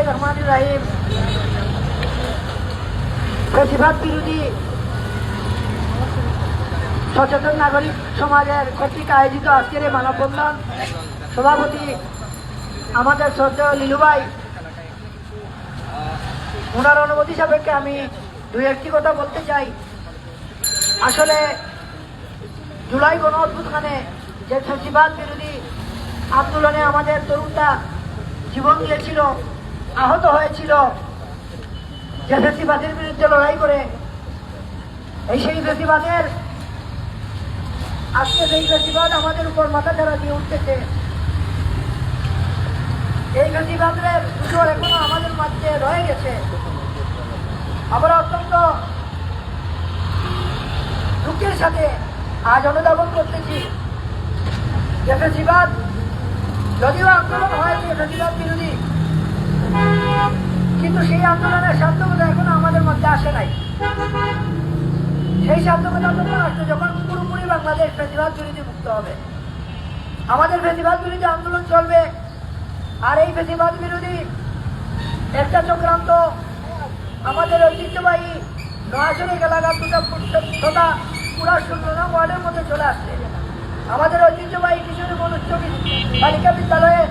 রহমান বিরোধী সচেতন নাগরিক সমাজের কর্তৃক আয়োজিত আজকের এই মানববন্ধন সভাপতি আমাদের শ্রদ্ধেয় লিলুভাই ওনার অনুমতি সাপেক্ষে আমি দুই একটি কথা বলতে চাই। আসলে জুলাই গণ অভ্যুত্থানে যে ফেসিবাদ বিরোধী আন্দোলনে আমাদের তরুণরা জীবন দিয়েছিল, আহত হয়েছিল, যে ফেসিবাদের বিরুদ্ধে লড়াই করে, এই সেই ফেসিবাদের, আজকে সেই ফেসিবাদ আমাদের উপর মাথা ছাড়া দিয়ে উঠতেছে। এই ফেসিবাদের দুটোর এখনও আমাদের মাঝে রয়ে গেছে। আমরা অত্যন্ত দুঃখের সাথে আজ অনুধাবন করতেছি। যে ফেসিবাদ যদিও আন্দোলন হয়েছে ফেসিবাদ বিরোধী। কিন্তু সেই আন্দোলনের সার্থকতা এখনও আমাদের মধ্যে আসে নাই। সেই সার্থকতা তখন আসছে যখন পুরোপুরি বাংলাদেশ ফেসিবাদ বিরোধী মুক্ত হবে। আমাদের ফেসিবাদ বিরোধী আন্দোলন চলবে আর এই ফেসিবাদ বিরোধী একটা চক্রান্ত আমাদের ঐতিহ্যবাহী নয়াশনিক এলাকার দুটো পুরা শূন্য ওয়ার্ডের মধ্যে চলে আসছে। আমাদের ঐতিহ্যবাহী কিশোরী মনুষ্য বালিকা বিদ্যালয়ে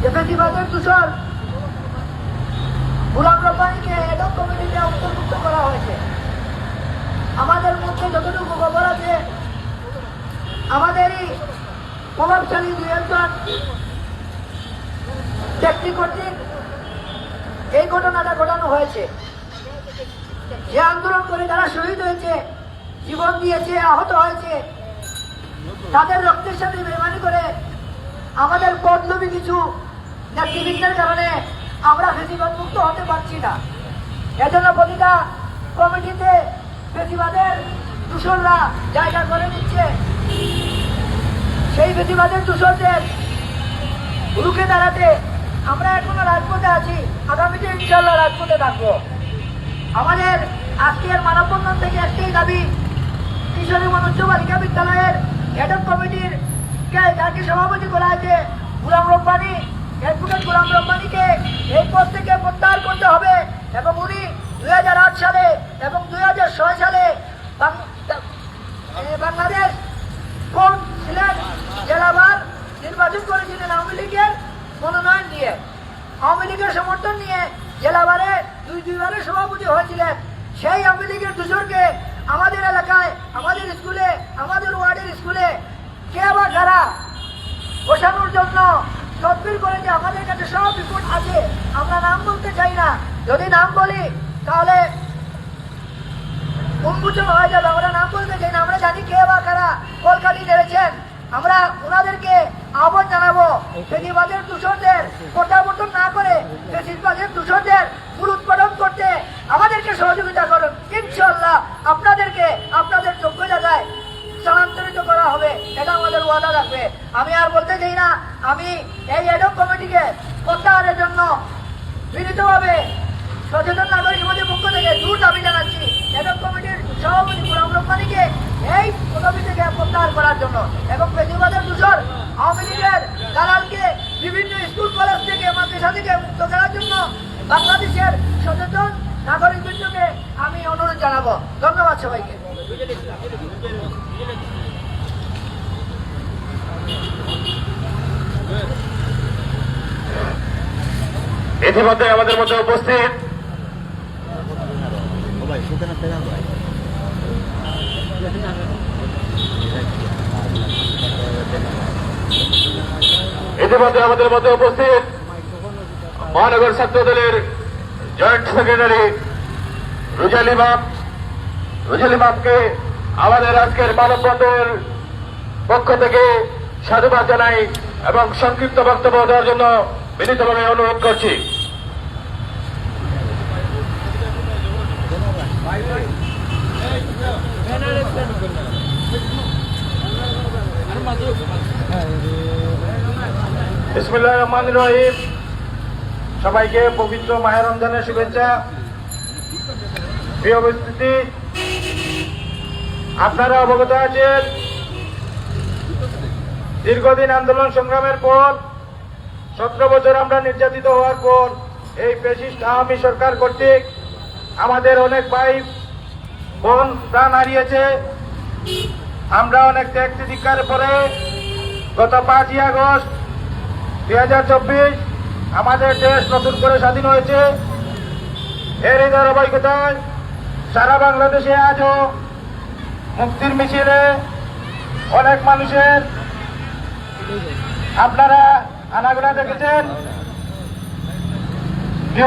যে ফেসিবাদের দূষণ গুলাম রব্বানিকে এডক কমিটিতে অন্তর্ভুক্ত করা হয়েছে। আমাদের মধ্যে যতটুকু খবর আছে, আমাদেরই প্রভাবশালী দুই একজন ব্যক্তি কর্তৃক এই ঘটনাটা ঘটানো হয়েছে। যে আন্দোলন করে যারা শহীদ হয়েছে, জীবন দিয়েছে, আহত হয়েছে, তাদের রক্তের সাথে বেমানি করে আমাদের পদলবী কিছু নেতৃবৃন্দের কারণে আমরা ফেসিবাদ মুক্ত হতে পারছি না। এজন্য প্রতিটা কমিটিতে ফেসিবাদের দূষণরা জায়গা করে নিচ্ছে। সেই ফেসিবাদের দূষণদের রুখে দাঁড়াতে আমরা এখনও রাজপথে আছি। আগামীতে ইনশাল্লাহ রাজপথে থাকব। আমাদের আজকের মানববন্ধন থেকে একটাই দাবি, কিশোরী উচ্চ বালিকা বিদ্যালয়ের হেডক কমিটির যাকে সভাপতি করা হয়েছে, গুলাম রব্বানি অ্যাডভোকেট গুলাম রব্বানিকে এই পদ থেকে প্রত্যাহার করতে হবে এবং উনি দুই হাজার আট সালে এবং দুই সালে বাং- এ, বাংলাদেশ কোন ছিলেন জেলাবার নির্বাচন করেছিলেন আওয়ামী লীগের মনোনয়ন নিয়ে আওয়ামী লীগের সমর্থন নিয়ে জেলাবারে দুই দুইবারের সভাপতি হয়েছিলেন। সেই আওয়ামী লীগের দুজনকে আমাদের এলাকায়, আমাদের স্কুলে, আমাদের ওয়ার্ডের স্কুলে কে বা কারা বসানোর জন্য তদবির করে যে আমাদের কাছে সব রিপোর্ট আছে। আমরা নাম বলতে চাই না। যদি নাম বলি, তাহলে উন্মোচন হয়ে যাবে। আমরা নাম বলতে চাই না। আমরা জানি কে বা কারা কলকাতি ধরেছেন আমরা ওনাদেরকে আহ্বান জানাব ফেসিবাদের দূষণদের প্রত্যাবর্তন না করে ফেসিবাদের দূষণদের মূল উৎপাদন করতে আমাদেরকে সহযোগিতা করুন। ইনশাল্লাহ আপনাদেরকে আপনাদের যোগ্য জায়গায় স্থানান্তরিত করা হবে এটা আমাদের ওয়াদা রাখবে আমি আর বলতে চাই না, আমি এই এডক কমিটিকে প্রত্যাহারের জন্য বিনীতভাবে সচেতন নাগরিক সমাজের পক্ষ থেকে দূর দাবি জানাচ্ছি। এডক কমিটির সভাপতি গুলাম রহমানিকে এই পদবি থেকে প্রত্যাহার করার জন্য এবং বেশিরভাগের দূষণ আওয়ামী লীগের দালালকে বিভিন্ন স্কুল কলেজ থেকে মাদ্রাসা থেকে মুক্ত করার জন্য বাংলাদেশের সচেতন নাগরিক বৃন্দকে আমি অনুরোধ জানাব। ধন্যবাদ সবাইকে। ইতিমধ্যে আমাদের মধ্যে উপস্থিত ইতিমধ্যে আমাদের মধ্যে উপস্থিত মহানগর ছাত্র দলের জয়েন্ট সেক্রেটারি রুজাল ইমাম রুজাল ইমামকে আমাদের আজকের মানববন্ধনের পক্ষ থেকে সাধুবাদ জানাই এবং সংক্ষিপ্ত বক্তব্য দেওয়ার জন্য বিনীতভাবে অনুরোধ করছি। বিসমুল্লাহ রহমান রহিম। সবাইকে পবিত্র মাহের রমজানের শুভেচ্ছা। প্রিয় আপনারা অবগত আছেন, দীর্ঘদিন আন্দোলন সংগ্রামের পর, সতেরো বছর আমরা নির্যাতিত হওয়ার পর, এই পেশিস্ট আওয়ামী সরকার কর্তৃক আমাদের অনেক ভাই বোন, প্রাণ হারিয়েছে। আমরা অনেক ত্যাগ তিতিক্ষার পরে গত পাঁচই আগস্ট দুই হাজার চব্বিশ, আমাদের দেশ নতুন করে স্বাধীন হয়েছে। এর এই ধারাবাহিকতায় সারা বাংলাদেশে আজও মুক্তির মিছিলে অনেক মানুষের আপনারা আনাগোনা দেখেছেন।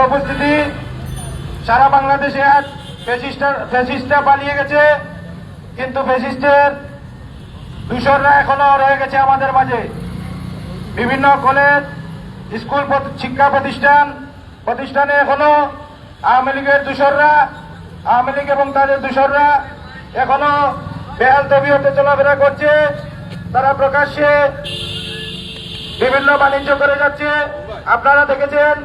উপস্থিতি, সারা বাংলাদেশে আজ ফেসিস্টরা পালিয়ে গেছে। কিন্তু ফেসিস্টের দূষণরা এখনও রয়ে গেছে আমাদের মাঝে। বিভিন্ন কলেজ, স্কুল শিক্ষা প্রতিষ্ঠান, প্রতিষ্ঠানে এখনও আওয়ামী লীগের দূষররা আওয়ামী লীগ এবং তাদের দূষররা এখনও বেহাল তবিয়তে চলাফেরা করছে। তারা প্রকাশ্যে বিভিন্ন বাণিজ্য করে যাচ্ছে। আপনারা দেখেছেন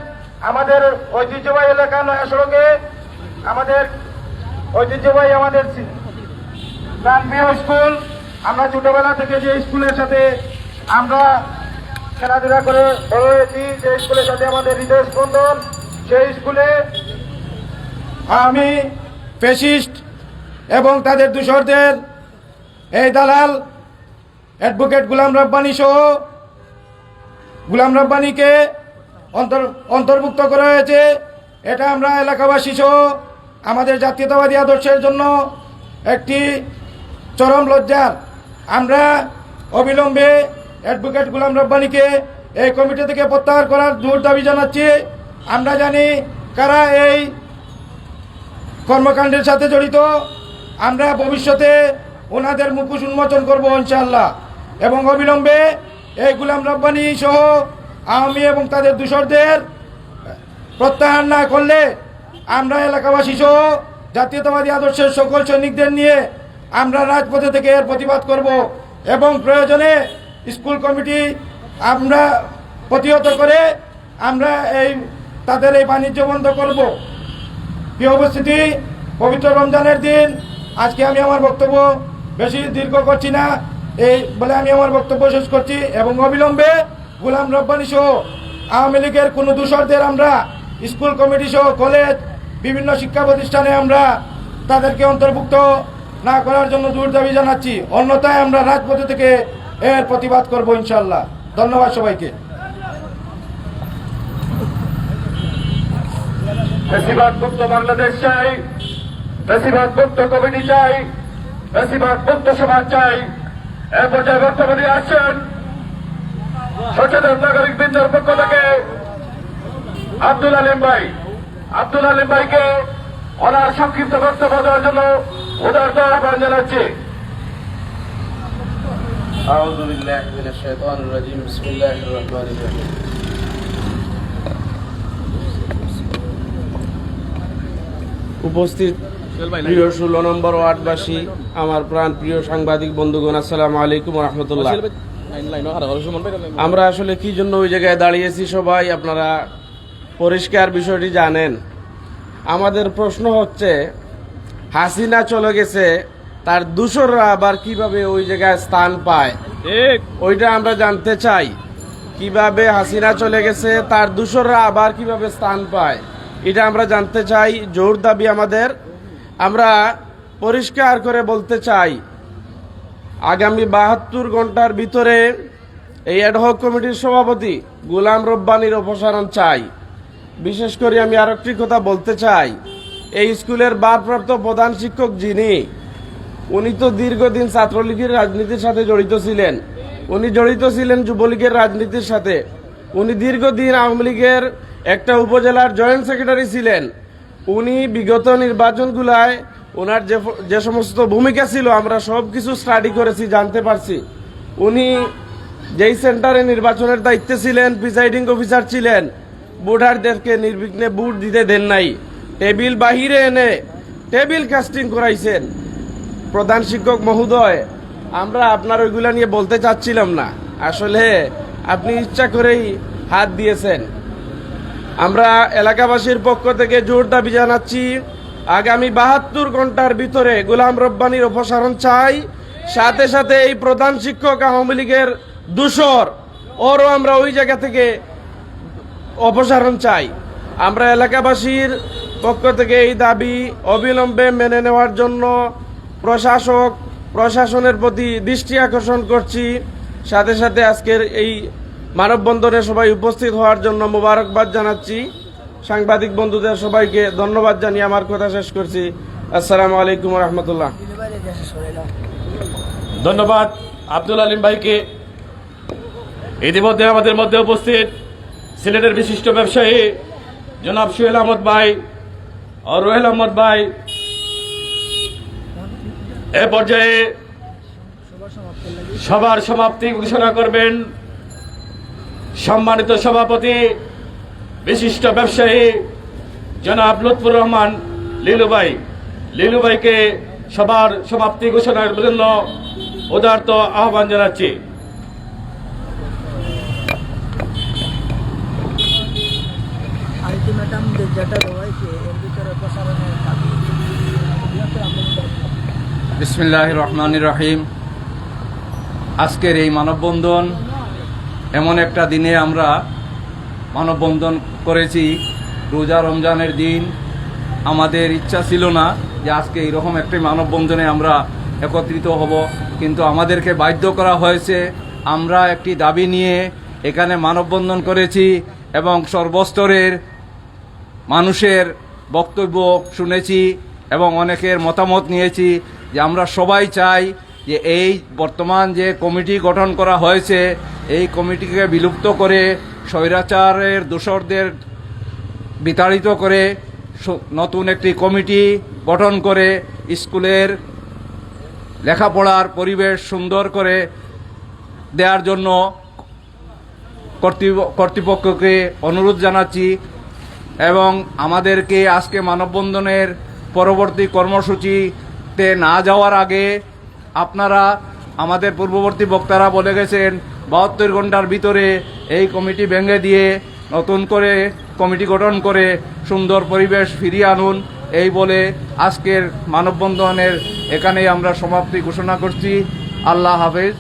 আমাদের ঐতিহ্যবাহী এলাকা নয়া সড়কে আমাদের ঐতিহ্যবাহী আমাদের প্রাণপ্রিয় স্কুল। আমরা ছোটবেলা থেকে যে স্কুলের সাথে আমরা খেলাধুলা করে বড় হয়েছি, যে স্কুলের সাথে আমাদের হৃদয় স্পন্দন, সেই স্কুলে আমি ফেসিস্ট এবং তাদের দূষরদের এই দালাল অ্যাডভোকেট গুলাম রব্বানি সহ গুলাম রব্বানিকে অন্তর, অন্তর্ভুক্ত করা হয়েছে। এটা আমরা এলাকাবাসী সহ আমাদের জাতীয়তাবাদী আদর্শের জন্য একটি চরম লজ্জার। আমরা অবিলম্বে অ্যাডভোকেট গুলাম রব্বানিকে এই কমিটি থেকে প্রত্যাহার করার জোর দাবি জানাচ্ছি। আমরা জানি কারা এই কর্মকাণ্ডের সাথে জড়িত। আমরা ভবিষ্যতে ওনাদের মুখোশ উন্মোচন করব ইনশাআল্লাহ। এবং অবিলম্বে এই গুলাম রব্বানি সহ আওয়ামী এবং তাদের দূষরদের প্রত্যাহার না করলে আমরা এলাকাবাসী সহ, জাতীয়তাবাদী আদর্শের সকল সৈনিকদের নিয়ে আমরা রাজপথে থেকে এর প্রতিবাদ করব। এবং প্রয়োজনে স্কুল কমিটি আমরা প্রতিহত করে আমরা এই, তাদের এই বাণিজ্য বন্ধ করব। প্রিয় উপস্থিতি পবিত্র রমজানের দিন। আজকে আমি আমার বক্তব্য বেশি দীর্ঘ করছি না। এই বলে আমি আমার বক্তব্য শেষ করছি এবং অবিলম্বে গুলাম রব্বানি সহ আওয়ামী লীগের কোনো দূষরদের আমরা, স্কুল কমিটি সহ, কলেজ, বিভিন্ন শিক্ষা প্রতিষ্ঠানে আমরা তাদেরকে অন্তর্ভুক্ত না করার জন্য জোর দাবি জানাচ্ছি। অন্যথায় আমরা রাজপথে থেকে এর প্রতিবাদ করব ইনশাল্লাহ। ধন্যবাদ সবাইকে। বাংলাদেশ চাই চাই চাই। সচেতন নাগরিক পক্ষ আব্দুল আলিম ভাই। আব্দুল আলিম ভাইকে ওনার সংক্ষিপ্ত বক্তব্য দেওয়ার জন্য উদারত আহ্বান জানাচ্ছি। أعوذ بالله من الشيطان الرجيم بسم الله الرحمن الرحيم উপস্থিত প্রিয় ষোলো নম্বর ওয়ার্ডবাসী আমার প্রাণ প্রিয় সাংবাদিক বন্ধুগণ আসসালামু আলাইকুম রহমতুল্লাহ আমরা আসলে কি জন্য ওই জায়গায় দাঁড়িয়েছি সবাই আপনারা পরিষ্কার বিষয়টি জানেন আমাদের প্রশ্ন হচ্ছে হাসিনা চলে গেছে তার দূষররা আবার কীভাবে ওই জায়গায় স্থান পায়? ওইটা আমরা জানতে চাই। কীভাবে হাসিনা চলে গেছে তার দূষররা আবার কীভাবে স্থান পায়? এটা আমরা জানতে চাই। জোর দাবি আমাদের। আমরা পরিষ্কার করে বলতে চাই আগামী বাহাত্তর ঘণ্টার ভিতরে এই অ্যাডহক কমিটির সভাপতি গোলাম রব্বানির অপসারণ চাই। বিশেষ করে আমি আর একটি কথা বলতে চাই। এই স্কুলের ভারপ্রাপ্ত প্রধান শিক্ষক যিনি উনি তো দীর্ঘদিন ছাত্রলীগের রাজনীতির সাথে জড়িত ছিলেন। উনি জড়িত ছিলেন যুবলীগের রাজনীতির সাথে। উনি দীর্ঘদিন আওয়ামী লীগের একটা উপজেলার জয়েন্ট সেক্রেটারি ছিলেন। উনি বিগত নির্বাচনগুলায় ওনার যে যে সমস্ত ভূমিকা ছিল, আমরা সব কিছু স্টাডি করেছি, জানতে পারছি। উনি যেই সেন্টারে নির্বাচনের দায়িত্বে ছিলেন প্রিসাইডিং অফিসার ছিলেন, ভোটারদেরকে নির্বিঘ্নে ভোট দিতে দেন নাই। টেবিল বাহিরে এনে টেবিল কাস্টিং করাইছেন। প্রধান শিক্ষক মহোদয়, আমরা আপনার ওইগুলা নিয়ে বলতে চাচ্ছিলাম না। আসলে আপনি ইচ্ছা করেই হাত দিয়েছেন। আমরা এলাকাবাসীর পক্ষ থেকে জোর দাবি জানাচ্ছি, আগামী বাহাত্তর ঘণ্টার ভিতরে গোলাম রব্বানির অপসারণ চাই। সাথে সাথে এই প্রধান শিক্ষক আওয়ামী লীগের দূষর, ওরও আমরা ওই জায়গা থেকে অপসারণ চাই। আমরা এলাকাবাসীর পক্ষ থেকে এই দাবি অবিলম্বে মেনে নেওয়ার জন্য প্রশাসক, প্রশাসনের প্রতি দৃষ্টি আকর্ষণ করছি। সাথে সাথে আজকের এই মানববন্ধনে সবাই উপস্থিত হওয়ার জন্য মোবারকবাদ জানাচ্ছি। সাংবাদিক বন্ধুদের সবাইকে ধন্যবাদ জানিয়ে আমার কথা শেষ করছি। আসসালামু আলাইকুম রহমতুল্লাহ ধন্যবাদ আব্দুল আলিম ভাইকে। ইতিমধ্যে আমাদের মধ্যে উপস্থিত সিলেটের বিশিষ্ট ব্যবসায়ী জনাব সোহেল আহমদ ভাই রোহেল আহমদ ভাই এ পর্যায়ে সবার সমাপ্তি ঘোষণা করবেন সম্মানিত সভাপতি, বিশিষ্ট ব্যবসায়ী জনাব লুৎফুর রহমান লিলু ভাই। লিলু ভাইকে সবার সমাপ্তি ঘোষণার জন্য উদার্ত আহ্বান জানাচ্ছি। যেটা হয়েছে, এর ভিতরে প্রসারণের বিসমিল্লাহ রহমান রহিম আজকের এই মানববন্ধন এমন একটা দিনে আমরা মানববন্ধন করেছি। রোজা রমজানের দিন। আমাদের ইচ্ছা ছিল না যে আজকে এইরকম একটি মানববন্ধনে আমরা একত্রিত হব, কিন্তু আমাদেরকে বাধ্য করা হয়েছে। আমরা একটি দাবি নিয়ে এখানে মানববন্ধন করেছি এবং সর্বস্তরের মানুষের বক্তব্য শুনেছি এবং অনেকের মতামত নিয়েছি। যে আমরা সবাই চাই যে এই বর্তমান যে কমিটি গঠন করা হয়েছে, এই কমিটিকে বিলুপ্ত করে, স্বৈরাচারের দোসরদের বিতাড়িত করে নতুন একটি কমিটি গঠন করে, স্কুলের লেখাপড়ার পরিবেশ সুন্দর করে দেওয়ার জন্য কর্তৃপ- কর্তৃপক্ষকে অনুরোধ জানাচ্ছি এবং আমাদেরকে আজকে মানববন্ধনের পরবর্তী কর্মসূচিতে না যাওয়ার আগে আপনারা আমাদের পূর্ববর্তী বক্তারা বলে গেছেন, বাহাত্তর ঘণ্টার ভিতরে এই কমিটি ভেঙে দিয়ে নতুন করে কমিটি গঠন করে সুন্দর পরিবেশ ফিরিয়ে আনুন। এই বলে আজকের মানববন্ধনের এখানেই আমরা সমাপ্তি ঘোষণা করছি। আল্লাহ হাফেজ।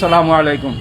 সালামু আলাইকুম।